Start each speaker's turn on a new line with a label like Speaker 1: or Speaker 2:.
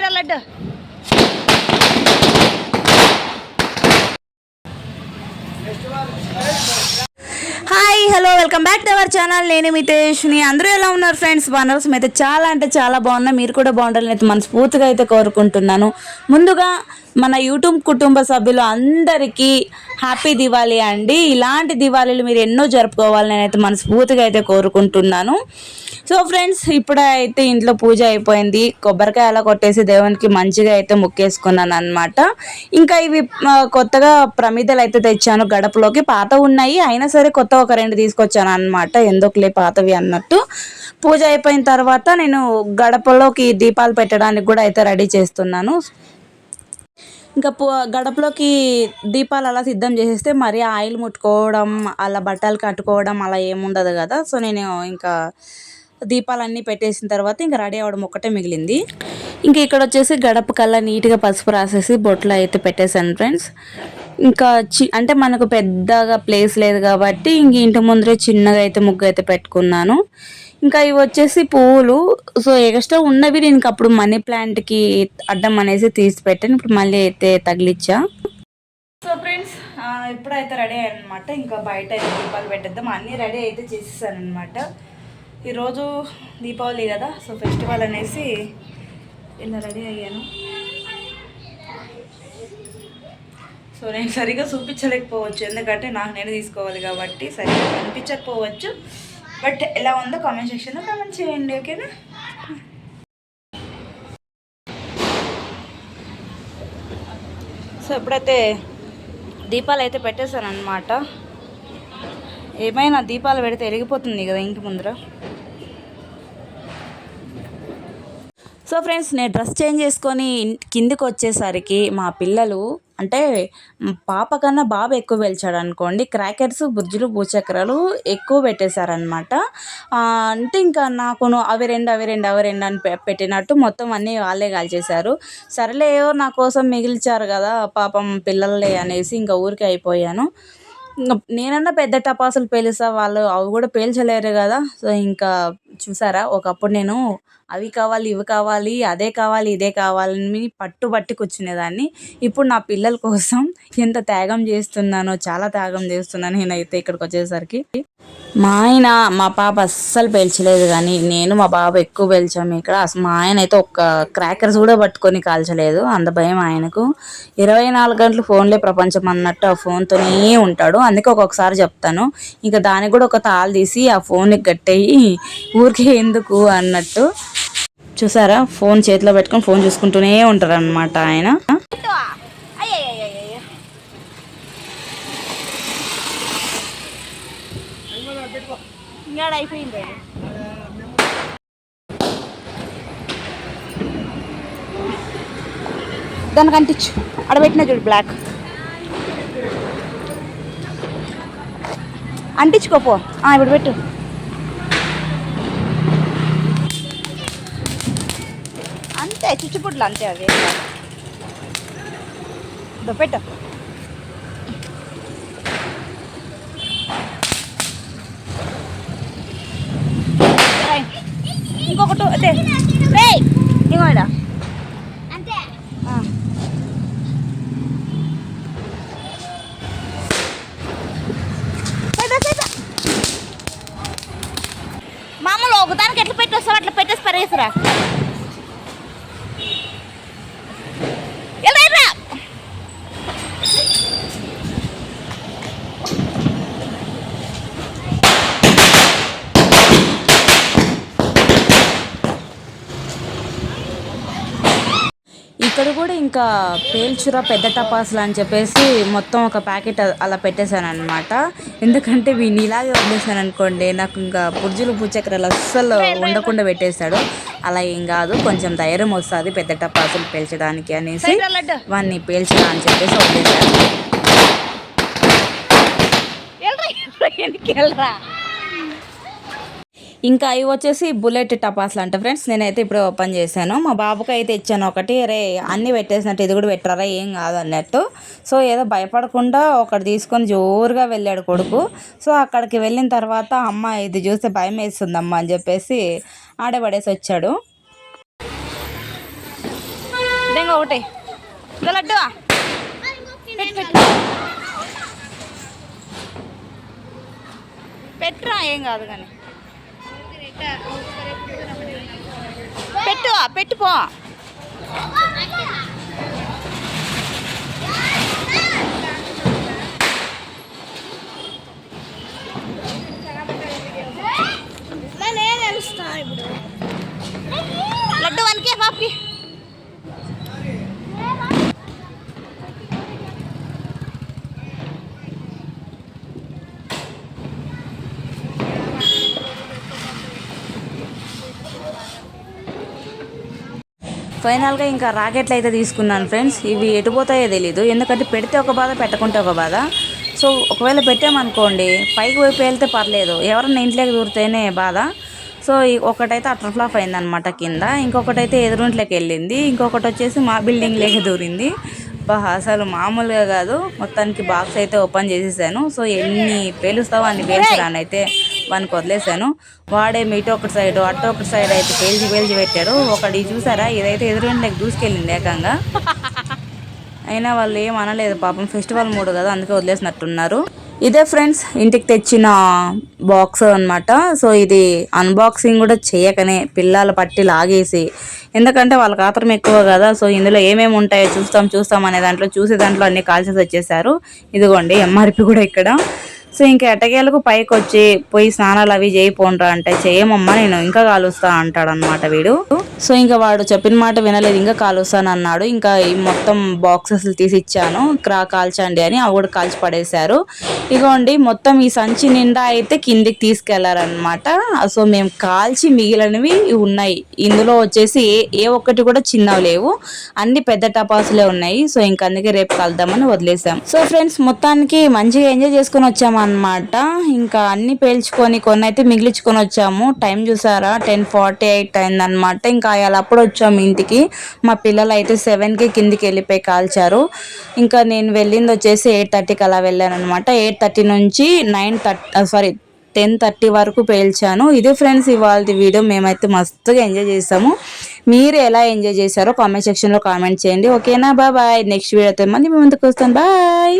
Speaker 1: Side laddu? Hi hello welcome back to our channel నేను మితేష్ని అందరూ ఎలా ఉన్నారు ఫ్రెండ్స్ బాగున్నారు? అయితే చాలా అంటే చాలా బాగున్నా. మీరు కూడా బాగుండాలని అయితే మనస్ఫూర్తిగా అయితే కోరుకుంటున్నాను. ముందుగా మన యూట్యూబ్ కుటుంబ సభ్యులు అందరికీ హ్యాపీ దివాళీ అండి. ఇలాంటి దివాళీలు మీరు ఎన్నో జరుపుకోవాలని అయితే మనస్ఫూర్తిగా అయితే కోరుకుంటున్నాను. సో ఫ్రెండ్స్ ఇప్పుడైతే ఇంట్లో పూజ అయిపోయింది. కొబ్బరికాయ అలా కొట్టేసి దేవునికి మంచిగా అయితే ముక్కేసుకున్నాను అనమాట ఇంకా ఇవి కొత్తగా ప్రమిదలు అయితే తెచ్చాను గడపలోకి. పాత ఉన్నాయి అయినా సరే కొత్త ఒక రెండు తీసుకొచ్చాను అనమాట ఎందుకులే పాతవి అన్నట్టు. పూజ అయిపోయిన తర్వాత నేను గడపలోకి దీపాలు పెట్టడానికి కూడా అయితే రెడీ చేస్తున్నాను. ఇంకా పూ గడపలోకి దీపాలు అలా సిద్ధం చేసేస్తే మరీ ఆయిల్ ముట్టుకోవడం అలా బట్టలు కట్టుకోవడం అలా ఏముండదు కదా. సో నేను ఇంకా దీపాలన్నీ పెట్టేసిన తర్వాత ఇంకా రెడీ అవ్వడం ఒక్కటే మిగిలింది. ఇంకా ఇక్కడ వచ్చేసి గడప కల్లా నీట్గా పసుపు రాసేసి బొట్లు అయితే పెట్టేశాను ఫ్రెండ్స్. ఇంకా చి అంటే మనకు పెద్దగా ప్లేస్ లేదు కాబట్టి ఇంక ఇంటి ముందరే చిన్నగా అయితే ముగ్గు అయితే పెట్టుకున్నాను. ఇంకా ఇవి వచ్చేసి పువ్వులు. సో ఎక్స్ట్రా ఉన్నవి నేను అప్పుడు మనీ ప్లాంట్కి అడ్డం అనేసి తీసి పెట్టాను ఇప్పుడు మళ్ళీ అయితే తగిలిచ్చా. సో ఫ్రెండ్స్ ఇప్పుడైతే రెడీ అయ్యాను అనమాట ఇంకా బయట అయితే దీపాలు పెట్టేద్దాం. అన్నీ రెడీ అయితే చేసేసాను అనమాట ఈరోజు దీపావళి కదా సో ఫెస్టివల్ అనేసి ఇలా రెడీ అయ్యాను. సో నేను సరిగా చూపించలేకపోవచ్చు ఎందుకంటే నాకు నేను తీసుకోవాలి కాబట్టి సరిగా కనిపించకపోవచ్చు. బట్ ఎలా ఉందో కామెంట్ సెక్షన్లో కామెంట్ చేయండి ఓకేనా? సో ఇప్పుడైతే దీపాలు అయితే పెట్టేశాను అనమాట ఏమైనా దీపాలు పెడితే వెలిగిపోతుంది కదా ఇంటి ముందర? సో ఫ్రెండ్స్ నేను డ్రెస్ చేంజ్ చేసుకొని కిందికి వచ్చేసరికి మా పిల్లలు అంటే పాప కన్నా బాబు ఎక్కువ వెలిచాడు అనుకోండి క్రాకర్స్ బుజ్జులు భూచక్రాలు ఎక్కువ పెట్టేశారనమాట అంటే ఇంకా నాకు అవి రెండు అవి రెండు అవి రెండు అని పెట్టినట్టు మొత్తం అన్నీ వాళ్ళే కాల్చేశారు. సరేలే ఏవో నా కోసం మిగిల్చారు కదా పాపం పిల్లలే అనేసి ఇంకా ఊరికి అయిపోయాను. నేనన్నా పెద్ద టపాసులు పేలుస్తా వాళ్ళు అవి కూడా పేల్చలేరు కదా. సో ఇంకా చూసారా ఒకప్పుడు నేను అవి కావాలి ఇవి కావాలి అదే కావాలి ఇదే కావాలని పట్టుబట్టి కూర్చునేదాన్ని ఇప్పుడు నా పిల్లల కోసం ఎంత త్యాగం చేస్తున్నానో చాలా త్యాగం చేస్తున్నాను నేనైతే ఇక్కడికి వచ్చేసరికి. మా ఆయన మా పాప అస్సలు పేల్చలేదు కానీ నేను మా బాబు ఎక్కువ పేల్చాము ఇక్కడ. అసలు మా ఆయన అయితే ఒక్క క్రాకర్స్ కూడా పట్టుకొని కాల్చలేదు అంత భయం ఆయనకు. ఇరవై నాలుగు గంటలు ఫోన్లే ప్రపంచం అన్నట్టు ఆ ఫోన్తోనే ఉంటాడు. అందుకే ఒక్కొక్కసారి చెప్తాను ఇంకా దానికి కూడా ఒక తాళ తీసి ఆ ఫోన్కి గట్టేయి ఊరికే ఎందుకు? అన్నట్టు. చూసారా? ఫోన్ చేతిలో పెట్టుకొని ఫోన్ చూసుకుంటూనే ఉంటారు అనమాట ఆయన. అయిపోయింది దానికి అంటించు అడబెట్టిన చూడు బ్లాక్ అంటించుకోపో ఇప్పుడు పెట్టు. అంతే చుచ్చుపుట్లు అంతే అవి పెట్టు. ఇంకొకటి అదే రే ఇంకోడా పెట్టు. మామూలు ఒకదానికి ఎట్లా పెట్టేస్తావు అట్లా పెట్టేసి పరేసిరా ఎలా రా ఇక్కడ కూడా ఇంకా పేల్చురా పెద్ద టపాసులు అని చెప్పేసి మొత్తం ఒక ప్యాకెట్ అలా పెట్టేశాను అనమాట ఎందుకంటే వీని ఇలాగే వదిలేసాను అనుకోండి నాకు ఇంకా బుర్జులు భూచక్రాలు అస్సలు ఉండకుండా పెట్టేశాడు అలా ఏం కాదు కొంచెం ధైర్యం వస్తుంది పెద్ద టపాసులు పేల్చడానికి అనేసి వాడిని పేల్చరా అని చెప్పేసి వదిలేశాను ఇంకా అవి వచ్చేసి బుల్లెట్ టపాస్లు అంట ఫ్రెండ్స్. నేనైతే ఇప్పుడు ఓపెన్ చేశాను. మా బాబుకి అయితే ఇచ్చాను ఒకటి. రే అన్నీ పెట్టేసినట్టు ఇది కూడా పెట్టారా? ఏం కాదు అన్నట్టు. సో ఏదో భయపడకుండా ఒకటి తీసుకొని జోరుగా వెళ్ళాడు కొడుకు. సో అక్కడికి వెళ్ళిన తర్వాత అమ్మ ఇది చూస్తే భయం వేస్తుందమ్మ అని చెప్పేసి ఆడబడేసి వచ్చాడు. ఒకటి? లడ్డు పెట్టురా ఏం కాదు కానీ. పెట్టు పెట్టు పో లడ్డు వన్కే పాపకి. ఫైనల్గా ఇంకా రాకెట్లు అయితే తీసుకున్నాను ఫ్రెండ్స్. ఇవి ఎటు పోతాయో తెలీదు. ఎందుకంటే పెడితే ఒక బాధ పెట్టకుంటే ఒక బాధ. సో ఒకవేళ పెట్టామనుకోండి పైకి వైపు వెళ్తే పర్లేదు. ఎవరన్నా ఇంట్లోకి దూరితేనే బాధ. సో ఈ- ఒకటైతే అటర్ ఫ్లాప్ అయిందనమాట కింద. ఇంకొకటైతే ఎదురుంట్లోకి వెళ్ళింది. ఇంకొకటి వచ్చేసి మా బిల్డింగ్లోకి దూరింది. బా అసలు మామూలుగా కాదు. మొత్తానికి బాక్స్ అయితే ఓపెన్ చేసేసాను. సో ఎన్ని పేలుస్తావో అన్ని పేల్చడాన్ని వానికి వదిలేసాను వాడే ఇటు ఒకటి సైడ్ అటు ఒకటి సైడ్ అయితే పేల్చి పేల్చి పెట్టాడు. ఒకటి చూసారా? ఇదైతే ఎదురుంట్లోకి దూసుకెళ్ళింది ఏకంగా. అయినా వాళ్ళు ఏం అనలేదు. పాపం ఫెస్టివల్ మూడు కదా అందుకే వదిలేసినట్టున్నారు. ఇదే ఫ్రెండ్స్ ఇంటికి తెచ్చిన బాక్స్ అన్నమాట. సో ఇది అన్బాక్సింగ్ కూడా చేయకనే పిల్లల పట్టి లాగేసి. ఎందుకంటే వాళ్ళకి ఆత్రం ఎక్కువ కదా సో ఇందులో ఏమేమి ఉంటాయో చూస్తాం చూస్తాం అనే దాంట్లో చూసే దాంట్లో అన్ని కాల్చేసి వచ్చేసారు ఇదిగోండి ఎంఆర్పి కూడా ఇక్కడ. సో ఇంకా ఎట్టకేలకు పైకి వచ్చి పోయి స్నానాలు అవి చేయిపోండ్రా అంటే చేయమమ్మా నేను ఇంకా కాలుస్తా అంటాడు అనమాట వీడు. సో ఇంకా వాడు చెప్పిన మాట వినలేదు ఇంకా కాలుస్తాను అన్నాడు. ఇంకా ఈ మొత్తం బాక్సెస్ తీసి ఇచ్చాను క్రా కాల్చండి అని అవి కూడా కాల్చి పడేశారు. ఇగోండి మొత్తం ఈ సంచి నిండా అయితే కిందికి తీసుకెళ్ళారనమాట సో మేము కాల్చి మిగిలినవి ఉన్నాయి. ఇందులో వచ్చేసి ఏ ఏ ఒక్కటి కూడా చిన్నవి లేవు. అన్ని పెద్ద టపాసులే ఉన్నాయి. సో ఇంకా అందుకే రేపు కలుద్దామని వదిలేసాం. సో ఫ్రెండ్స్ మొత్తానికి మంచిగా ఎంజాయ్ చేసుకొని అన్నమాట. ఇంకా అన్ని పేల్చుకొని కొన్ని అయితే మిగిలించుకొని వచ్చాము. టైం చూసారా? టెన్ ఫార్టీ ఎయిట్ అయిందనమాట ఇంకా అలా అప్పుడు వచ్చాము ఇంటికి. మా పిల్లలు అయితే సెవెన్కి కిందికి వెళ్ళిపోయి కాల్చారు. ఇంకా నేను వెళ్ళింది వచ్చేసి ఎయిట్ థర్టీకి అలా వెళ్ళాను అనమాట ఎయిట్ థర్టీ నుంచి nine thirty sorry ten thirty వరకు పేల్చాను. ఇదే ఫ్రెండ్స్ ఇవాళ వీడియో మేమైతే మస్తుగా ఎంజాయ్ చేసాము. మీరు ఎలా ఎంజాయ్ చేశారో కామెంట్ సెక్షన్లో కామెంట్ చేయండి. ఓకేనా? Bye bye. నెక్స్ట్ వీడియోతో మళ్ళీ మీ ముందుకు వస్తాను. బాయ్.